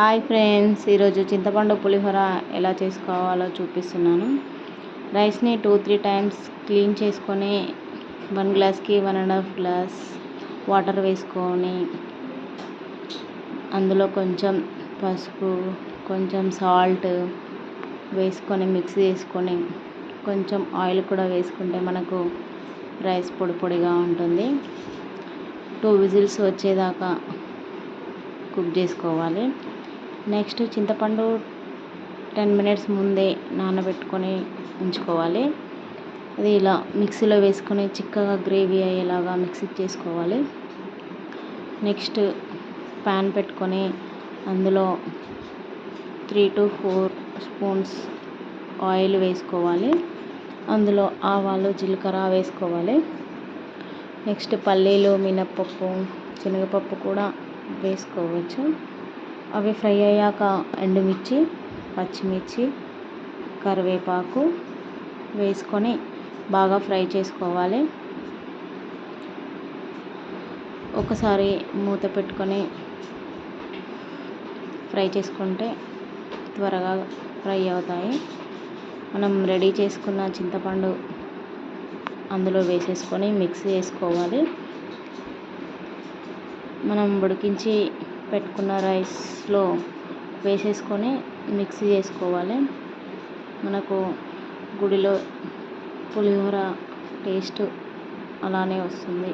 Hi friends ఈరోజు చింతపండు పులిహోర ఎలా చేసుకోవాలో చూపిస్తున్నాను. రైస్ని టూ త్రీ టైమ్స్ క్లీన్ చేసుకొని వన్ గ్లాస్కి one and half glass water వేసుకొని అందులో కొంచెం పసుపు కొంచెం సాల్ట్ వేసుకొని మిక్స్ చేసుకొని కొంచెం ఆయిల్ కూడా వేసుకుంటే మనకు రైస్ పొడి పొడిగా ఉంటుంది. టూ విజిల్స్ వచ్చేదాకా కుక్ చేసుకోవాలి. నెక్స్ట్ చింతపండు టెన్ మినిట్స్ ముందే నానబెట్టుకొని ఉంచుకోవాలి. అది ఇలా మిక్సీలో వేసుకొని చిక్కగా గ్రేవీ అయ్యేలాగా మిక్సీ చేసుకోవాలి. నెక్స్ట్ ప్యాన్ పెట్టుకొని అందులో three to four spoons oil వేసుకోవాలి. అందులో ఆవాలు జీలకర్ర వేసుకోవాలి. నెక్స్ట్ పల్లీలు మినప్పప్పు శనగపప్పు కూడా వేసుకోవచ్చు. అవి ఫ్రై అయ్యాక ఎండుమిర్చి పచ్చిమిర్చి కరివేపాకు వేసుకొని బాగా ఫ్రై చేసుకోవాలి. ఒకసారి మూత పెట్టుకొని ఫ్రై చేసుకుంటే త్వరగా ఫ్రై అవుతాయి. మనం రెడీ చేసుకున్న చింతపండు అందులో వేసేసుకొని మిక్స్ చేసుకోవాలి. మనం ఉడికించి పెట్టుకున్న రైస్లో వేసేసుకొని మిక్సీ చేసుకోవాలి. మనకు గుడిలో పులిహోర టేస్ట్ అలానే వస్తుంది.